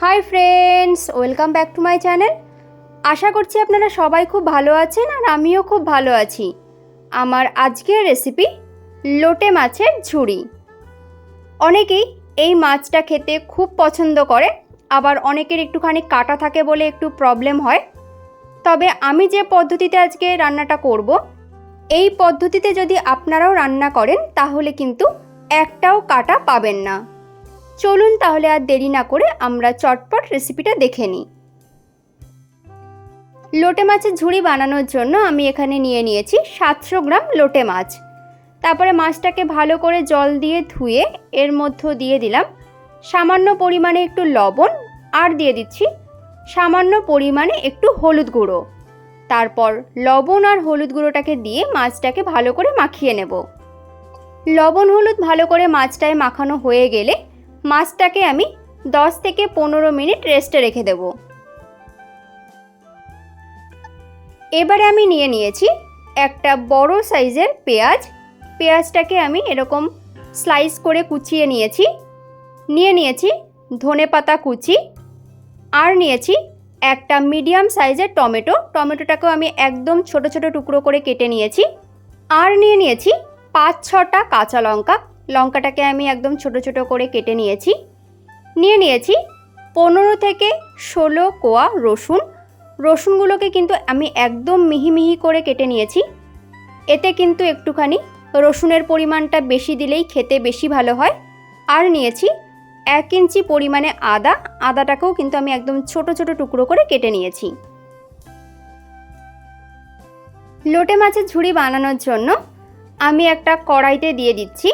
Hi friends welcome back to my channel আশা করছি আপনারা সবাই খুব ভালো আছেন আর আমিও খুব ভালো আছি। আমার আজকের রেসিপি লোটে মাছের ঝুড়ি। অনেকেই এই মাছটা খেতে খুব পছন্দ করে, আবার অনেকের একটুখানি কাটা থাকে বলে একটু প্রবলেম হয়। তবে আমি যে পদ্ধতিতে আজকে রান্নাটা করব, এই পদ্ধতিতে যদি আপনারাও রান্না করেন, তাহলে কিন্তু একটাও কাটা পাবেন না। চলুন তাহলে আর দেরি না করে আমরা চটপট রেসিপিটা দেখে নিই। লোটে মাছের ঝুড়ি বানানোর জন্য আমি এখানে নিয়ে নিয়েছি সাতশো গ্রাম লোটে মাছ। তারপরে মাছটাকে ভালো করে জল দিয়ে ধুয়ে এর মধ্য দিয়ে দিলাম সামান্য পরিমাণে একটু লবণ আর দিয়ে দিচ্ছি সামান্য পরিমাণে একটু হলুদ গুঁড়ো। তারপর লবণ আর হলুদ গুঁড়োটাকে দিয়ে মাছটাকে ভালো করে মাখিয়ে নেব। লবণ হলুদ ভালো করে মাছটায় মাখানো হয়ে গেলে মাছটাকে আমি 10 থেকে পনেরো মিনিট রেস্টে রেখে দেব। এবারে আমি নিয়ে নিয়েছি একটা বড় সাইজের পেঁয়াজ। পেঁয়াজটাকে আমি এরকম স্লাইস করে কুচিয়ে নিয়েছি। নিয়ে নিয়েছি ধনে পাতা কুচি আর নিয়েছি একটা মিডিয়াম সাইজের টমেটো। টমেটোটাকেও আমি একদম ছোট ছোট টুকরো করে কেটে নিয়েছি। আর নিয়ে নিয়েছি পাঁচ ছটা কাঁচা লঙ্কা। লঙ্কাটাকে আমি একদম ছোট ছোট করে কেটে নিয়েছি। নিয়ে নিয়েছি পনেরো থেকে ষোলো কোয়া রসুন। রসুনগুলোকে কিন্তু আমি একদম মিহি মিহি করে কেটে নিয়েছি। এতে কিন্তু একটুখানি রসুনের পরিমাণটা বেশি দিলেই খেতে বেশি ভালো হয়। আর নিয়েছি এক ইঞ্চি পরিমাণে আদা। আদাটাকেও কিন্তু আমি একদম ছোট ছোট টুকরো করে কেটে নিয়েছি। লোটে মাছের ঝুড়ি বানানোর জন্য আমি একটা কড়াইতে দিয়ে দিচ্ছি।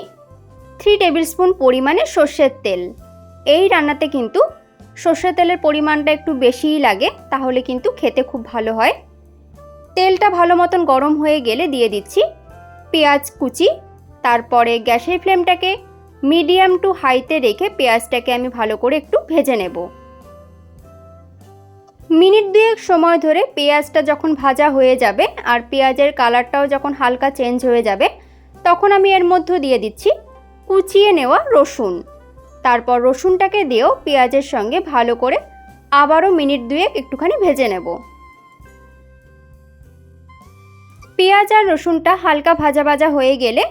থ্রি টেবিল স্পুন পরিমাণে সর্ষের তেল। এই রান্নাতে কিন্তু সর্ষের তেলের পরিমাণটা একটু বেশিই লাগে, তাহলে কিন্তু খেতে খুব ভালো হয়। তেলটা ভালো মতন গরম হয়ে গেলে দিয়ে দিচ্ছি পেঁয়াজ কুচি, তারপরে গ্যাসের ফ্লেমটাকে মিডিয়াম টু হাইতে রেখে পেঁয়াজটাকে আমি ভালো করে একটু ভেজে নেব। মিনিট দুয়েক সময় ধরে পেঁয়াজটা যখন ভাজা হয়ে যাবে আর পেঁয়াজের কালারটাও যখন হালকা চেঞ্জ হয়ে যাবে, তখন আমি এর মধ্যে দিয়ে দিচ্ছি কুচিয়ে নেওয়া রসুন। তারপর রসুনটাকে দিয়েও পেঁয়াজের সঙ্গে ভালো করে আবারও মিনিট দুয়েক একটুখানি ভেজে নেব। পেঁয়াজ আর রসুনটা হালকা ভাজা ভাজা হয়ে গেলে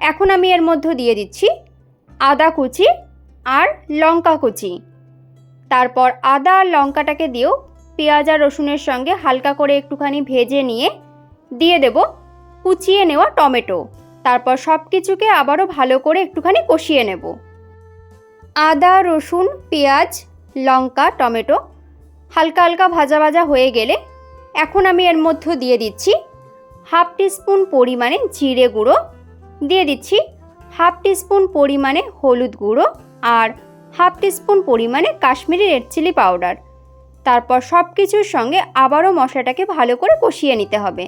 এখন আমি এর মধ্যে দিয়ে দিচ্ছি আদা কুচি আর লঙ্কা কুচি। তারপর আদা আর লঙ্কাটাকে দিয়েও পেঁয়াজ আর রসুনের সঙ্গে হালকা করে একটুখানি ভেজে নিয়ে দিয়ে দেব কুচিয়ে নেওয়া টমেটো। তারপর সব কিছুকে আবারও ভালো করে একটুখানি কষিয়ে নেব। আদা, রসুন, পেঁয়াজ, লঙ্কা, টমেটো হালকা হালকা ভাজা ভাজা হয়ে গেলে এখন আমি এর মধ্যে দিয়ে দিচ্ছি হাফ টিস্পুন পরিমাণে জিরে গুঁড়ো, দিয়ে দিচ্ছি হাফ টিস্পুন পরিমাণে হলুদ গুঁড়ো আর হাফ টিস্পুন পরিমাণে কাশ্মীরি রেড চিলি পাউডার। তারপর সব কিছুর সঙ্গে আবারও মশলাটাকে ভালো করে কষিয়ে নিতে হবে।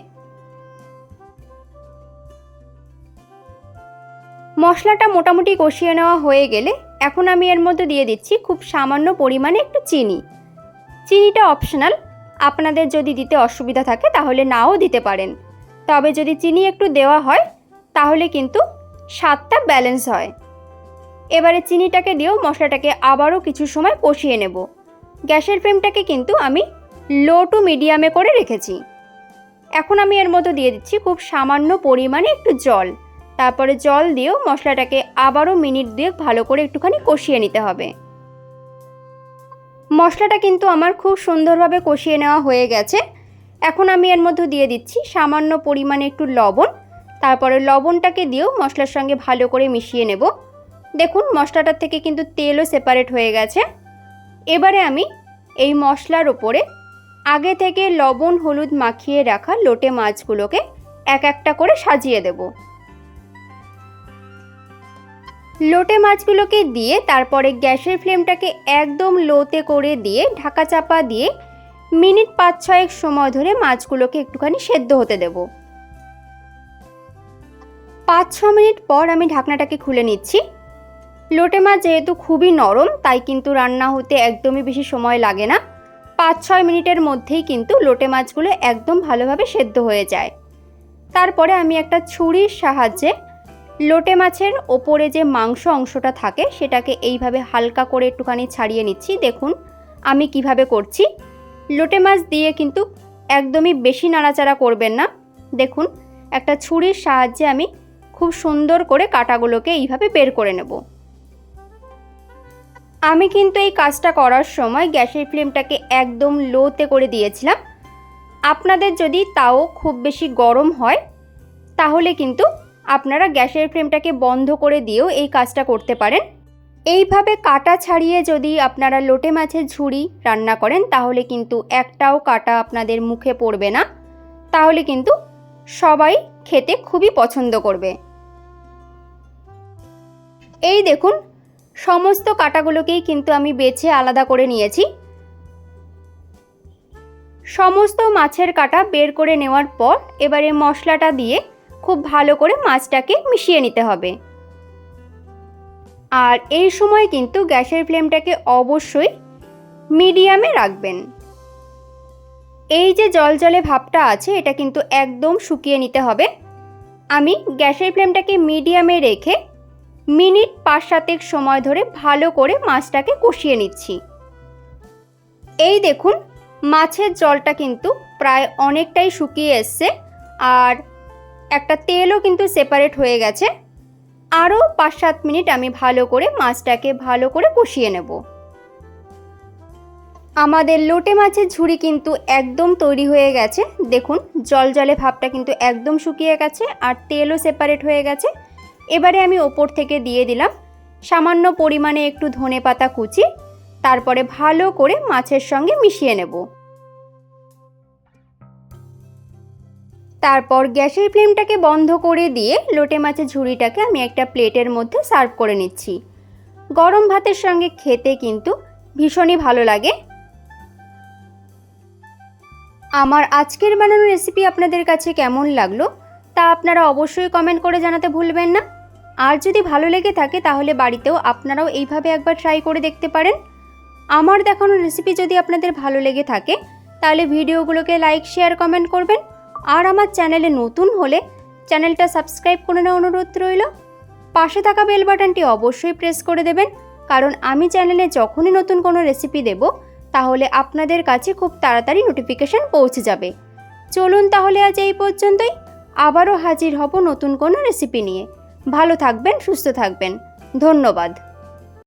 মশলাটা মোটামুটি কষিয়ে নেওয়া হয়ে গেলে এখন আমি এর মধ্যে দিয়ে দিচ্ছি খুব সামান্য পরিমাণে একটু চিনি। চিনিটা অপশনাল। আপনাদের যদি দিতে অসুবিধা থাকে তাহলে নাও দিতে পারেন। তবে যদি চিনি একটু দেওয়া হয়, তাহলে কিন্তু স্বাদটা ব্যালেন্স হয়। এবারে চিনিটাকে দিয়েও মশলাটাকে আবারও কিছু সময় কষিয়ে নেব। গ্যাসের ফ্লেমটাকে কিন্তু আমি লো টু মিডিয়ামে করে রেখেছি। এখন আমি এর মধ্যে দিয়ে দিচ্ছি খুব সামান্য পরিমাণে একটু জল। তারপরে জল দিয়েও মশলাটাকে আবারও মিনিট দিয়ে ভালো করে একটুখানি কষিয়ে নিতে হবে। মশলাটা কিন্তু আমার খুব সুন্দরভাবে কষিয়ে নেওয়া হয়ে গেছে। এখন আমি এর মধ্যে দিয়ে দিচ্ছি সামান্য পরিমাণে একটু লবণ। তারপরে লবণটাকে দিয়েও মশলার সঙ্গে ভালো করে মিশিয়ে নেব। দেখুন, মশলাটার থেকে কিন্তু তেলও সেপারেট হয়ে গেছে। এবারে আমি এই মশলার ওপরে আগে থেকে লবণ, হলুদ মাখিয়ে রাখা লোটে মাছগুলোকে এক একটা করে সাজিয়ে দেবো। লোটে মাছগুলোকে দিয়ে তারপরে গ্যাসের ফ্লেমটাকে একদম লোতে করে দিয়ে ঢাকা চাপা দিয়ে মিনিট পাঁচ ছয়েক সময় ধরে মাছগুলোকে একটুখানি সেদ্ধ হতে দেব। পাঁচ ছ মিনিট পর আমি ঢাকনাটাকে খুলে নিচ্ছি। লোটে মাছ যেহেতু খুবই নরম, তাই কিন্তু রান্না হতে একদমই বেশি সময় লাগে না। পাঁচ ছয় মিনিটের মধ্যেই কিন্তু লোটে মাছগুলো একদম ভালোভাবে সেদ্ধ হয়ে যায়। তারপরে আমি একটা ছুরির সাহায্যে লোটে মাছের ওপরে যে মাংস অংশটা থাকে, সেটাকে এইভাবে হালকা করে একটুখানি ছাড়িয়ে নিচ্ছি। দেখুন, আমি কীভাবে করছি। লোটে মাছ দিয়ে কিন্তু একদমই বেশি নাড়াচাড়া করবেন না। দেখুন, একটা ছুরির সাহায্যে আমি খুব সুন্দর করে কাটাগুলোকে এইভাবে বের করে নেব। আমি কিন্তু এই কাজটা করার সময় গ্যাসের ফ্লেমটাকে একদম লোতে করে দিয়েছিলাম। আপনাদের যদি তাও খুব বেশি গরম হয়, তাহলে কিন্তু আপনারা গ্যাসের ফ্লেমটাকে বন্ধ করে দিয়েও এই কাজটা করতে পারেন। এইভাবে কাটা ছাড়িয়ে যদি আপনারা লোটে মাছের ঝুড়ি রান্না করেন, তাহলে কিন্তু একটাও কাটা আপনাদের মুখে পড়বে না। তাহলে কিন্তু সবাই খেতে খুবই পছন্দ করবে। এই দেখুন, সমস্ত কাটাগুলোকেই কিন্তু আমি বেছে আলাদা করে নিয়েছি। সমস্ত মাছের কাটা বের করে নেওয়ার পর, এবারে মশলাটা দিয়ে খুব ভালো করে মাছটাকে মিশিয়ে নিতে হবে। আর এই সময় কিন্তু গ্যাসের ফ্লেমটাকে অবশ্যই মিডিয়ামে রাখবেন। এই যে জল জলে ভাবটা আছে, এটা কিন্তু একদম শুকিয়ে নিতে হবে। আমি গ্যাসের ফ্লেমটাকে মিডিয়ামে রেখে মিনিট পাঁচ সাতেক সময় ধরে ভালো করে মাছটাকে কষিয়ে নিচ্ছি। এই দেখুন, মাছের জলটা কিন্তু প্রায় অনেকটাই শুকিয়ে এসছে। আর একটা তেলও কিন্তু সেপারেট হয়ে গেছে। আরও পাঁচ সাত মিনিট আমি ভালো করে মাছটাকে ভালো করে কষিয়ে নেব। আমাদের লোটে মাছের ঝুড়ি কিন্তু একদম তৈরি হয়ে গেছে। দেখুন, জল জলে ভাবটা কিন্তু একদম শুকিয়ে গেছে আর তেলও সেপারেট হয়ে গেছে। এবারে আমি ওপর থেকে দিয়ে দিলাম সামান্য পরিমাণে একটু ধনে পাতা কুচি, তারপরে ভালো করে মাছের সঙ্গে মিশিয়ে নেব। তারপর গ্যাসের ফ্লেমটাকে বন্ধ করে দিয়ে লোটে মাছের ঝুড়িটাকে আমি একটা প্লেটের মধ্যে সার্ভ করে নিচ্ছি। গরম ভাতের সঙ্গে খেতে কিন্তু ভীষণই ভালো লাগে। আমার আজকের বানানো রেসিপি আপনাদের কাছে কেমন লাগল তা আপনারা অবশ্যই কমেন্ট করে জানাতে ভুলবেন না। আর যদি ভালো লেগে থাকে তাহলে বাড়িতেও আপনারাও এইভাবে একবার ট্রাই করে দেখতে পারেন। আমার দেখানো রেসিপি যদি আপনাদের ভালো লেগে থাকে তাহলে ভিডিওগুলোকে লাইক, শেয়ার, কমেন্ট করবেন। আর আমার চ্যানেলে নতুন হলে চ্যানেলটা সাবস্ক্রাইব করে নেওয়ার অনুরোধ রইল। পাশে থাকা বেল বাটনটি অবশ্যই প্রেস করে দেবেন, কারণ আমি চ্যানেলে যখনই নতুন কোনো রেসিপি দেব, তাহলে আপনাদের কাছে খুব তাড়াতাড়ি নোটিফিকেশান পৌঁছে যাবে। চলুন তাহলে আজ এই পর্যন্তই। আবারও হাজির হব নতুন কোনো রেসিপি নিয়ে। ভালো থাকবেন, সুস্থ থাকবেন। ধন্যবাদ।